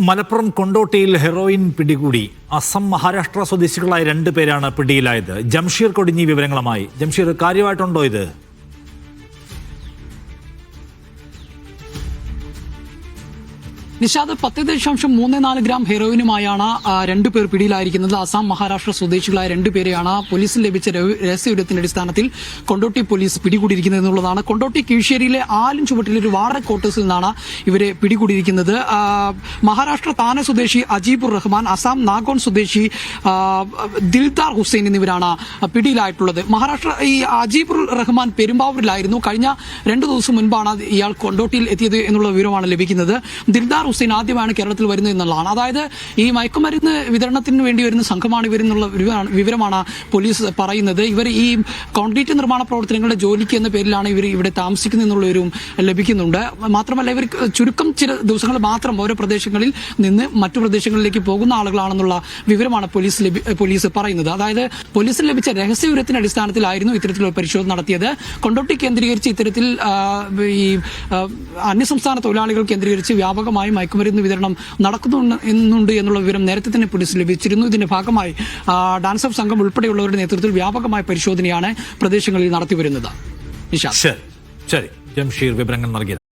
Malappuram കൊണ്ടോട്ടിയിൽ heroin പിടികൂടി. അസം മഹാരാഷ്ട്ര സ്വദേശികളായ രണ്ട് പേരാണ് പിടിയിലായത്. ജംഷീർ കൊടിഞ്ഞി വിവരങ്ങളുമായി. ജംഷീർ കാര്യമായിട്ടുണ്ടോ ഇത്? നിഷാദ് പത്ത് ദശാംശം മൂന്ന് നാല് ഗ്രാം ഹെറോയിനുമായാണ് രണ്ടുപേർ പിടിയിലായിരിക്കുന്നത്. അസാം മഹാരാഷ്ട്ര സ്വദേശികളായ രണ്ടുപേരെയാണ് പോലീസിൽ ലഭിച്ച രഹ- രഹസ്യവിവരത്തിന്റെ അടിസ്ഥാനത്തിൽ കൊണ്ടോട്ടി പോലീസ് പിടികൂടിയിരിക്കുന്നത് എന്നുള്ളതാണ്. കൊണ്ടോട്ടി കീഴ്ശ്ശേരിയിലെ ആലും ചുവട്ടിലെ ഒരു വാടക ക്വാർട്ടേഴ്സിൽ നിന്നാണ് ഇവരെ പിടികൂടിയിരിക്കുന്നത്. മഹാരാഷ്ട്ര താന സ്വദേശി അജീബുർ റഹ്മാൻ അസാം നാഗോൺ സ്വദേശി ദിൽദാർ ഹുസൈൻ എന്നിവരാണ് പിടിയിലായിട്ടുള്ളത്. മഹാരാഷ്ട്ര ഈ അജീബുർ റഹ്മാൻ പെരുമ്പാവൂരിലായിരുന്നു. കഴിഞ്ഞ രണ്ടു ദിവസം മുൻപാണ് ഇയാൾ കൊണ്ടോട്ടിയിൽ എത്തിയത് എന്നുള്ള വിവരമാണ് ലഭിക്കുന്നത്. ദിൽദാർ ഹുസൈൻ ആദ്യമാണ് കേരളത്തിൽ വരുന്നത് എന്നുള്ളതാണ്. അതായത് ഈ മയക്കുമരുന്ന് വിതരണത്തിന് വേണ്ടി വരുന്ന സംഘമാണ് ഇവരെന്നുള്ള വിവരമാണ്- പോലീസ് പറയുന്നത്. ഇവർ ഈ കോൺക്രീറ്റ് നിർമ്മാണ പ്രവർത്തനങ്ങളുടെ ജോലിക്ക് എന്ന പേരിലാണ് ഇവർ ഇവിടെ താമസിക്കുന്നത് വിവരവും ലഭിക്കുന്നുണ്ട്. മാത്രമല്ല ഇവർ ചുരുക്കം ചില ദിവസങ്ങൾ മാത്രം ഓരോ പ്രദേശങ്ങളിൽ നിന്ന് മറ്റു പ്രദേശങ്ങളിലേക്ക് പോകുന്ന ആളുകളാണെന്നുള്ള വിവരമാണ് പോലീസ് പോലീസ് പറയുന്നത്. അതായത് പോലീസിന് ലഭിച്ച രഹസ്യ വിവരത്തിന്റെ അടിസ്ഥാനത്തിലായിരുന്നു ഇത്തരത്തിലുള്ള പരിശോധന നടത്തിയത്. കൊണ്ടോട്ടി കേന്ദ്രീകരിച്ച് ഇത്തരത്തിൽ ഈ അന്യസംസ്ഥാന തൊഴിലാളികൾ കേന്ദ്രീകരിച്ച് വ്യാപകമായി മയക്കുമരുന്ന് വിതരണം നടക്കുന്നുണ്ട് എന്നുള്ള വിവരം നേരത്തെ തന്നെ പോലീസ് ലഭിച്ചിരുന്നു. ഇതിന്റെ ഭാഗമായി ഡാൻസ് ഓഫ് സംഘം ഉൾപ്പെടെയുള്ളവരുടെ നേതൃത്വത്തിൽ വ്യാപകമായ പരിശോധനയാണ് പ്രദേശങ്ങളിൽ നടത്തിവരുന്നത്. ജംഷീർ വിവരങ്ങൾ നൽകിയത്.